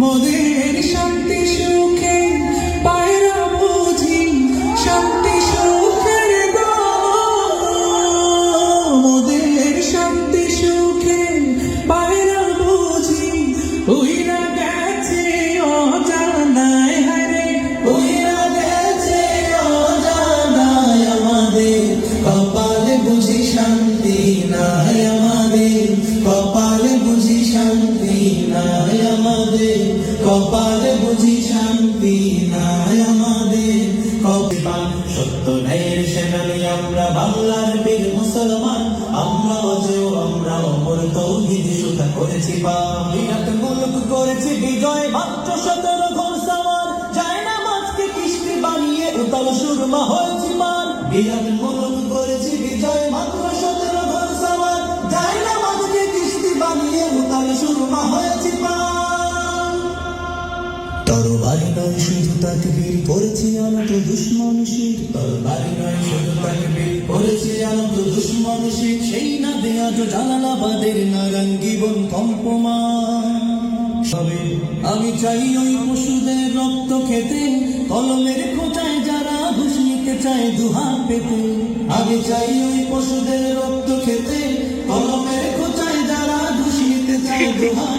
মোদের শান্তি আমাদের কপালে বুঝি শান্তি নাই আমাদের। কপাল সত্য ন্যায়ের সেনানি, আমরা বাংলার বীর মুসলমান। আমরা অজেয় আমরা অমর তৌহিদ, সুতা করেছি বা বিরাট মুলক করেছি বিজয়, মাত্র সতেরো ঘর যায় না মাছকে কিস্তি বানিয়ে উতাল সুরমা হয়েছি মার। বিরাট তরবারি নয় শুধু তাকবীর করেছি অনত দুশ্মন শির। তরবারি নয় শুধু তাকবীর করেছি অনত দুশ্মন শির। সেই না দেয়া তো জালালাবাদের নারাঙ্গি বন কম্পমান। তবে আমি চাই ওই পশুদের রক্ত খেতে, কলমের খোঁচায় যারা ঘুষ নিতে চায় দুহাত পেতে। আমি চাই ওই পশুদের রক্ত খেতে, কলমের খোঁচায় যারা ঘুষ নিতে চায় দুহাত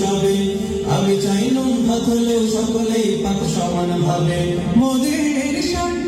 বাঁচুক আমি চাই নুন ভাত হলেও সকলেই পাক সমান ভাবে। মোদের শান্তি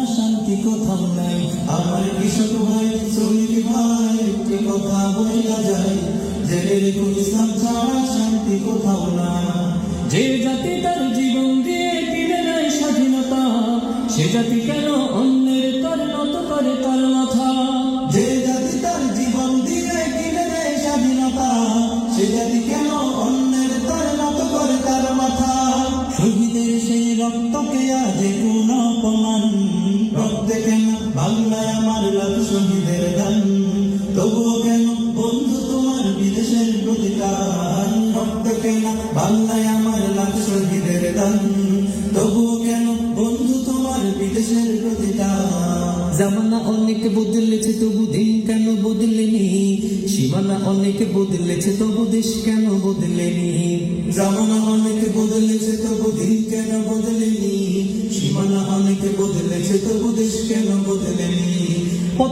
রেখো ইসলাম ছাড়া শান্তি কোথাও না। যে জাতি তার জীবন দিয়ে কিনে নেয় স্বাধীনতা, সে জাতি কেন অন্যের তর নত করে তার মাথা? যে জাতি তার জীবন দিয়ে কিনে নেয় স্বাধীনতা, সে জাতি কেন অন্যের তর নত করে তার মাথা? শহীদের সেই রক্তকে আজ কোন অপমান। রক্তে কেন বাংলায় আমার লাখ শহীদের দান তবুও কেন বন্ধু তোমার বিদেশের প্রতিটা জামানা অনেক বদলেছে, তবু দিন কেন বদলেনি? সীমানা অনেক বদলেছে, তবু দেশ কেন বদলেনি? জামানা অনেক বদলেছে, তবু